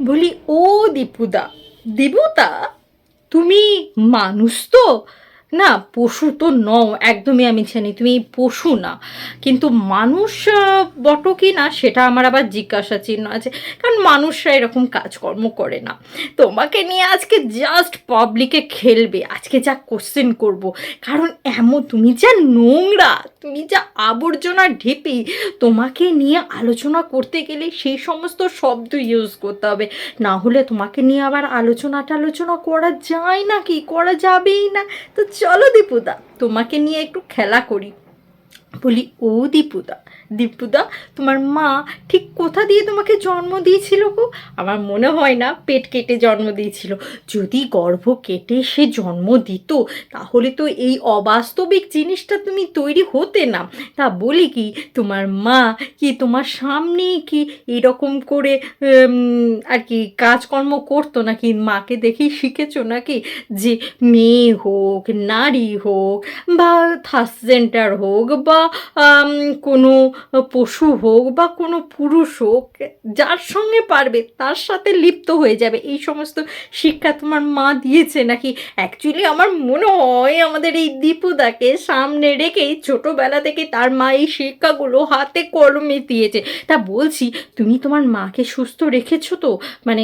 বলি, ও দীপুদা দেবতা তুমি মানুষ তো? না, পশু তো নও, একদমই আমি জানি তুমি পশু না। কিন্তু মানুষ বটো কি না, সেটা আমার আবার জিজ্ঞাসা চিহ্ন আছে, কারণ মানুষরা এরকম কাজকর্ম করে না। তোমাকে নিয়ে আজকে জাস্ট পাবলিকে খেলবে, আজকে যা কোশ্চেন করব, কারণ এমন তুমি যা নোংরা তুমি যা আবর্জনা ঢেপি তোমাকে নিয়ে আলোচনা করতে গেলে সেই সমস্ত শব্দ ইউজ করতে হবে। না হলে তোমাকে নিয়ে আবার আলোচনা টালোচনা করা যায় না কি? করা যাবেই না। তো চলো দীপুদা, তোমাকে নিয়ে একটু খেলা করি। বলি, ও দীপুদা দীপুদা, তোমার মা ঠিক কোথা দিয়ে তোমাকে জন্ম দিয়েছিল গো? আমার মনে হয় না পেট কেটে জন্ম দিয়েছিল। যদি গর্ভ কেটে সে জন্ম দিত, তাহলে তো এই অবাস্তবিক জিনিসটা তুমি তৈরি হতে না। তা বলি কি, তোমার মা কি তোমার সামনেই কি এরকম করে আর কি কাজকর্ম করতো নাকি? মাকে দেখেই শিখেছো নাকি যে মেয়ে হোক, নারী হোক বা থার্ড সেন্টার হোক বা আম, কোনো পশু হোক বা কোনো পুরুষ হোক যার সঙ্গে পারবে তার সাথে লিপ্ত হয়ে যাবে। এই সমস্ত শিক্ষা তোমার মা দিয়েছে নাকি? অ্যাকচুয়ালি আমার মনে হয় আমাদের এই দীপুদাকে সামনে রেখেই ছোটোবেলা থেকে তার মা এই শিক্ষাগুলো হাতে কলমে দিয়েছে। তা বলছি তুমি তোমার মাকে সুস্থ রেখেছো তো? মানে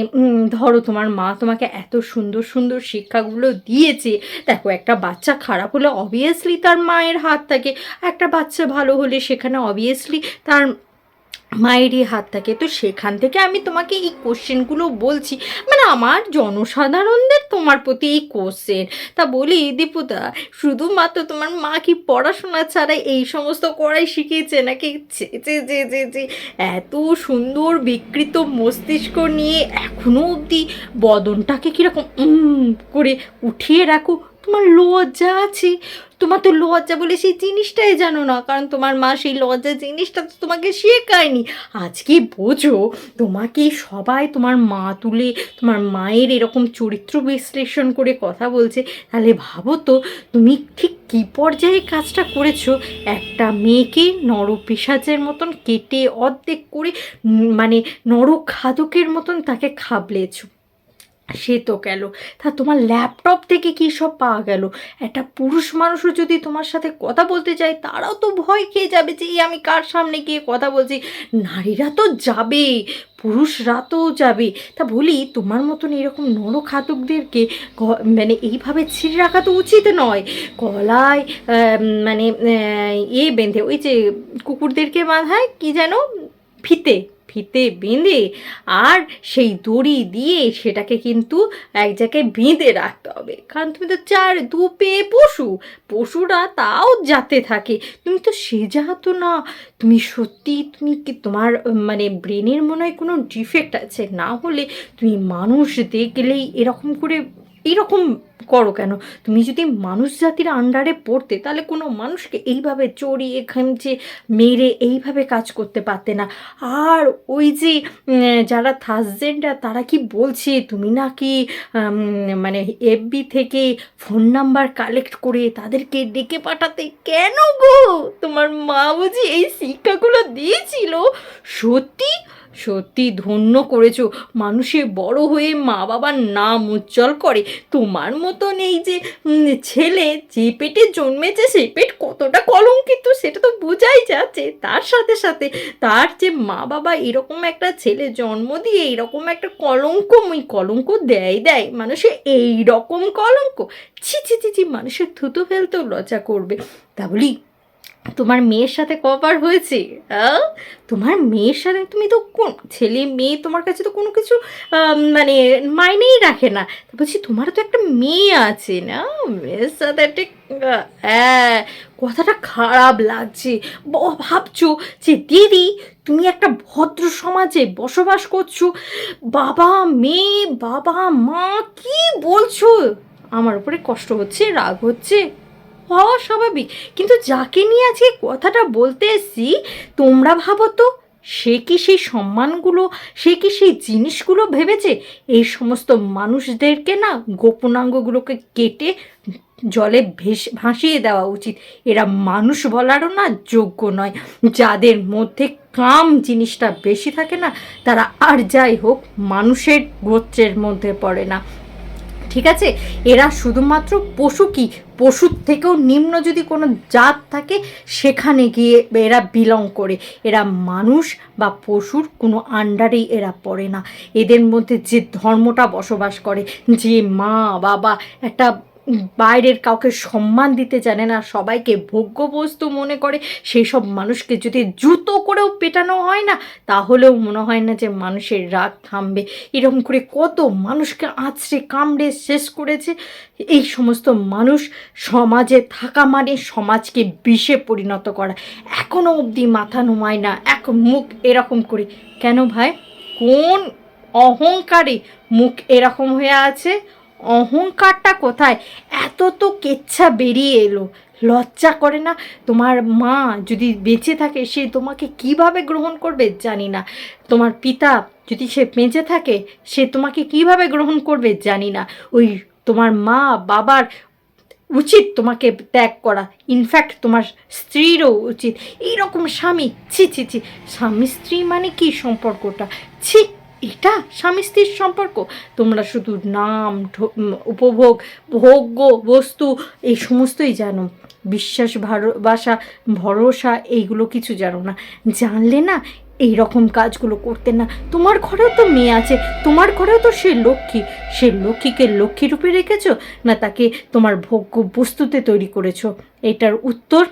ধরো তোমার মা তোমাকে এত সুন্দর সুন্দর শিক্ষাগুলো দিয়েছে। দেখো একটা বাচ্চা খারাপ হলে অবভিয়াসলি তার মায়ের হাত থাকে। একটা বাচ্চা ভালো হলে সেখানে অবভিয়াসলি তার মায়েরই হাত থাকে। তো সেখান থেকে আমি তোমাকে এই কোশ্চেনগুলো বলছি। মানে আমার জনসাধারণদের তোমার প্রতি এই কোশ্চেন তা বলি, দীপুদা, শুধুমাত্র তোমার মা কি পড়াশোনা ছাড়া এই সমস্ত করাই শিখিয়েছে নাকি যে যে যে যে এত সুন্দর বিকৃত মস্তিষ্ক নিয়ে এখনও অবধি বদনটাকে কীরকম করে উঠিয়ে রাখো। তোমার লজ্জা আছে? তোমার তো লজ্জা বলে সেই জিনিসটাই জানো না। কারণ তোমার মা সেই লজ্জা জিনিসটা তো তোমাকে শেখায়নি। আজকে বোঝো, তোমাকে সবাই তোমার মা তুলে তোমার মায়ের এরকম চরিত্র বিশ্লেষণ করে কথা বলছে। তাহলে ভাবো তো, তুমি ঠিক কী পর্যায়ে কাজটা করেছ? একটা মেয়েকে নরপিসাচের মতন কেটে অর্ধেক করে মানে নরখাদকের মতন তাকে খাবলেছো। সে তো গেল। তা তোমার ল্যাপটপ থেকে কী সব পাওয়া গেল? একটা পুরুষ মানুষও যদি তোমার সাথে কথা বলতে চায়, তারাও তো ভয় খেয়ে যাবে যে, এই আমি কার সামনে গিয়ে কথা বলছি? নারীরা তো যাবে, পুরুষরা তো যাবে। তা বলি, তোমার মতন এরকম নরখাতকদেরকে মানে এইভাবে ছিঁড়ে রাখা তো উচিত নয়। গলায় মানে ইয়ে বেঁধে, ওই যে কুকুরদেরকে বাঁধায়, কি যেন ফিতে। ফিতে বেঁধে আর সেই দড়ি দিয়ে সেটাকে কিন্তু এক জায়গায় বেঁধে রাখতে হবে। কারণ তুমি তো চার দু পেয়ে পশু, পশুরা তাও যাতে থাকে। তুমি তো সে যাহাতো না। তুমি সত্যি তুমি কি তোমার মানে ব্রেনের মনে হয় কোনো ডিফেক্ট আছে? না হলে তুমি মানুষ দেখলেই এরকম করে এরকম করো কেন? তুমি যদি মানুষ জাতির আন্ডারে পড়তে, তাহলে কোনো মানুষকে এইভাবে চড়িয়ে খেমচে মেরে এইভাবে কাজ করতে পারতে না। আর ওই যে যারা থার্সজেন্ডার তারা কি বলছে? তুমি নাকি মানে এফবি থেকে ফোন নাম্বার কালেক্ট করে তাদেরকে ডেকে পাঠাতে কেন গো? তোমার মা বুঝি এই শিক্ষাগুলো দিয়েছিল? সত্যি? সত্যি ধন্য করেছ। মানুষে বড় হয়ে মা বাবার নাম উজ্জ্বল করে। তোমার মতন এই যে ছেলে যে পেটে জন্মেছে, সেই পেট কতটা কলঙ্কিত সেটা তো বোঝাই যাচ্ছে। তার সাথে সাথে তার যে মা বাবা এরকম একটা ছেলে জন্ম দিয়ে এরকম একটা কলঙ্ক কলঙ্কময় কলঙ্ক দেয় দেয়, মানুষে এই রকম কলঙ্ক। ছি ছি ছি ছি, মানুষের থুতু ফেলতেও লজ্জা করবে। তা বলি তোমার মেয়ের সাথে কবার হয়েছে? তোমার মেয়ের সাথে তুমি তো কোন, ছেলে মেয়ে তোমার কাছে তো কোনো কিছু মানে মাইনেই রাখে না। বলছি তোমার তো একটা মেয়ে আছে না? মেয়ের সাথে একটা হ্যাঁ কথাটা খারাপ লাগছে। ভাবছ যে দিদি, তুমি একটা ভদ্র সমাজে বসবাস করছ। বাবা, মেয়ে, বাবা, মা, কি বলছো? আমার উপরে কষ্ট হচ্ছে, রাগ হচ্ছে। হওয়া স্বাভাবিক। কিন্তু যাকে নিয়ে আজকে কথাটা বলতে এসছি, তোমরা ভাবো তো, সে কি সেই সম্মানগুলো, সে কি সেই জিনিসগুলো ভেবেছে? এই সমস্ত মানুষদেরকে না গোপনাঙ্গগুলোকে কেটে জলে ভেস, ভাসিয়ে দেওয়া উচিত। এরা মানুষ বলারও না যোগ্য নয়। যাদের মধ্যে কাম জিনিসটা বেশি থাকে না, তারা আর যাই হোক মানুষের গোত্রের মধ্যে পড়ে না। ঠিক আছে? এরা শুধুমাত্র পশু কি? পশুর থেকেও নিম্ন যদি কোনো জাত থাকে, সেখানে গিয়ে এরা বিলং করে। এরা মানুষ বা পশুর কোনো আন্ডারেই এরা পড়ে না। এদের মধ্যে যে ধর্মটা বসবাস করে, যে মা, বাবা, একটা বাইরের কাউকে সম্মান দিতে জানে না, সবাইকে ভোগ্য বস্তু মনে করে সেই সব মানুষকে যদি জুতো করেও পেটানো হয় না, তাহলেও মনে হয় না যে মানুষের রাগ থামবে। এরকম করে কত মানুষকে আঁচড়ে, কামড়ে শেষ করেছে। এই সমস্ত মানুষ সমাজে থাকা মানে সমাজকে বিষে পরিণত করা। এখনও অবধি মাথা নুমায় না, এক মুখ এরকম করে। কেন ভাই? কোন অহংকারে মুখ এরকম হয়ে আছে? অহংকারটা কোথায়? এত তো কেচ্ছা বেরিয়ে এলো। লজ্জা করে না? তোমার মা যদি বেঁচে থাকে, সে তোমাকে কীভাবে গ্রহণ করবে জানি না। তোমার পিতা যদি সে বেঁচে থাকে, সে তোমাকে কীভাবে গ্রহণ করবে জানি না। ওই তোমার মা বাবার উচিত তোমাকে ত্যাগ করা। ইনফ্যাক্ট তোমার স্ত্রীরও উচিত। এইরকম স্বামী, ছি ছি ছি। স্বামী স্ত্রী মানে কি সম্পর্কটা? ছি এটা স্বামী স্ত্রীর সম্পর্ক। তোমরা শুধু নাম উপভোগ, ভোগ্য, বস্তু, এই সমস্তই জানো। বিশ্বাস ভালোবাসা ভরসা, এইগুলো কিছু জানো না। জানলে না এই রকম কাজগুলো করতে না। তোমার ঘরেও তো মেয়ে আছে, তোমার ঘরেও তো সে লক্ষ্মী। সে লক্ষ্মীকে লক্ষ্মী রূপে রেখেছো না তাকে তোমার ভোগ্য বস্তুতে তৈরি করেছ? এটার উত্তর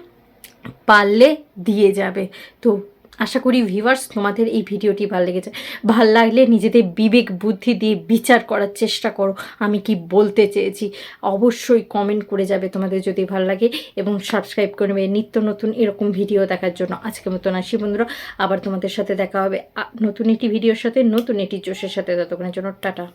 পারলে দিয়ে যাবে। তো আশা করি ভিভার্স তোমাদের এই ভিডিওটি ভালো লেগেছে। ভালো লাগলে নিজেদের বিবেক, বুদ্ধি দিয়ে বিচার করার চেষ্টা করো। আমি কি বলতে চেয়েছি? অবশ্যই কমেন্ট করে যাবে তোমাদের যদি ভালো লাগে এবং সাবস্ক্রাইব করবে নিত্য নতুন এরকম ভিডিও দেখার জন্য আজকের মতন আসি বন্ধুরা। আবার তোমাদের সাথে দেখা হবে নতুন একটি ভিডিওর সাথে, নতুন একটি জোশের সাথে। ততক্ষণের জন্য টাটা।